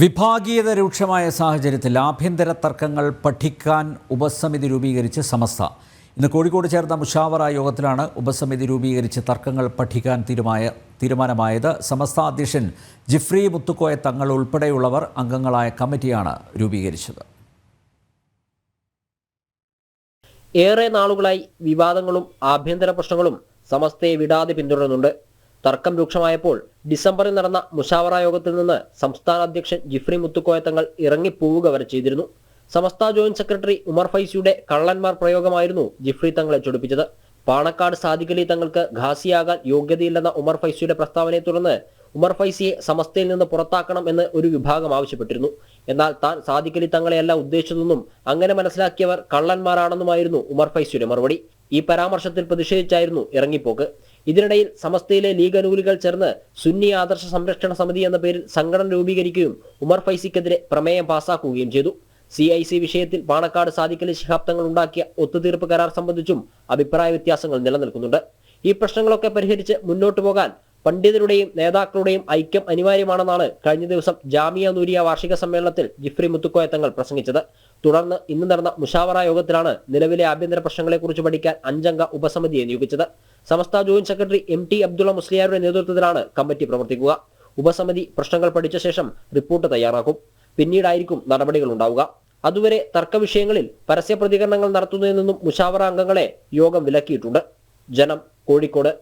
വിഭാഗീയത രൂക്ഷമായ സാഹചര്യത്തിൽ ആഭ്യന്തര തർക്കങ്ങൾ പഠിക്കാൻ ഉപസമിതി രൂപീകരിച്ച് സമസ്ത. ഇന്ന് കോഴിക്കോട് ചേർന്ന മുഷാവറ യോഗത്തിലാണ് ഉപസമിതി രൂപീകരിച്ച് തർക്കങ്ങൾ പഠിക്കാൻ തീരുമായ തീരുമാനമായത്. സമസ്ത അധ്യക്ഷൻ ജിഫ്രി മുത്തുക്കോയ തങ്ങൾ ഉൾപ്പെടെയുള്ളവർ അംഗങ്ങളായ കമ്മിറ്റിയാണ് രൂപീകരിച്ചത്. ഏറെ നാളുകളായി വിവാദങ്ങളും ആഭ്യന്തര പ്രശ്നങ്ങളും സമസ്തയെ വിടാതെ പിന്തുടരുന്നുണ്ട് തർക്കം രൂക്ഷമായപ്പോൾ ഡിസംബറിൽ നടന്ന മുഷാവറ യോഗത്തിൽ നിന്ന് സംസ്ഥാന അധ്യക്ഷൻ ജിഫ്രി മുത്തുക്കോയ തങ്ങൾ ഇറങ്ങിപ്പോവുക വരെ ചെയ്തിരുന്നു. സമസ്ത ജോയിന്റ് സെക്രട്ടറി ഉമർ ഫൈസിയുടെ കള്ളന്മാർ പ്രയോഗമായിരുന്നു ജിഫ്രി തങ്ങളെ ചൊടിപ്പിച്ചത്. പാണക്കാട് സാദിഖലി തങ്ങൾക്ക് ഖാസിയാകാൻ യോഗ്യതയില്ലെന്ന ഉമർ ഫൈസിയുടെ പ്രസ്താവനയെ തുടർന്ന് ഉമർ ഫൈസിയെ സമസ്തയിൽ നിന്ന് പുറത്താക്കണം എന്ന് ഒരു വിഭാഗം ആവശ്യപ്പെട്ടിരുന്നു. എന്നാൽ താൻ സാദിഖലി തങ്ങളെയല്ല ഉദ്ദേശിച്ചതെന്നും അങ്ങനെ മനസ്സിലാക്കിയവർ കള്ളന്മാരാണെന്നുമായിരുന്നു ഉമർ ഫൈസിയുടെ മറുപടി. ഈ പരാമർശത്തിൽ പ്രതിഷേധിച്ചായിരുന്നു ഇറങ്ങിപ്പോക്ക്. ഇതിനിടയിൽ സമസ്തയിലെ ലീഗ് അനുകൂലികൾ ചേർന്ന് സുന്നി ആദർശ സംരക്ഷണ സമിതി എന്ന പേരിൽ സംഘടന രൂപീകരിക്കുകയും ഉമർ ഫൈസിക്കെതിരെ പ്രമേയം പാസാക്കുകയും ചെയ്തു. സി ഐ സി വിഷയത്തിൽ പാണക്കാട് സാധിക്കലി ശിഹാബ്ദങ്ങൾ ഉണ്ടാക്കിയ ഒത്തുതീർപ്പ് കരാർ സംബന്ധിച്ചും അഭിപ്രായ വ്യത്യാസങ്ങൾ നിലനിൽക്കുന്നുണ്ട്. ഈ പ്രശ്നങ്ങളൊക്കെ പരിഹരിച്ച് മുന്നോട്ടു പോകാൻ പണ്ഡിതരുടെയും നേതാക്കളുടെയും ഐക്യം അനിവാര്യമാണെന്നാണ് കഴിഞ്ഞ ദിവസം ജാമിയ നൂരിയ വാർഷിക സമ്മേളനത്തിൽ ജിഫ്രി മുത്തുക്കോയ തങ്ങൾ പ്രസംഗിച്ചത്. തുടർന്ന് ഇന്ന് നടന്ന മുഷാവറ യോഗത്തിലാണ് നിലവിലെ ആഭ്യന്തര പ്രശ്നങ്ങളെക്കുറിച്ച് പഠിക്കാൻ അഞ്ചംഗ ഉപസമിതിയെ നിയോഗിച്ചത്. Samastha joint secretary M T Abdulla മുസ്ലിയാരുടെ നേതൃത്വത്തിലാണ് കമ്മിറ്റി പ്രവർത്തിക്കുക. ഉപസമിതി പ്രശ്നങ്ങൾ പഠിച്ച ശേഷം റിപ്പോർട്ട് തയ്യാറാക്കും. പിന്നീടായിരിക്കും നടപടികൾ ഉണ്ടാവുക. അതുവരെ തർക്ക വിഷയങ്ങളിൽ പരസ്യ പ്രതികരണങ്ങൾ നടത്തുന്നതിൽ നിന്നും മുഷാവറ അംഗങ്ങളെ യോഗം വിലക്കിയിട്ടുണ്ട്. ജനം കോഴിക്കോട്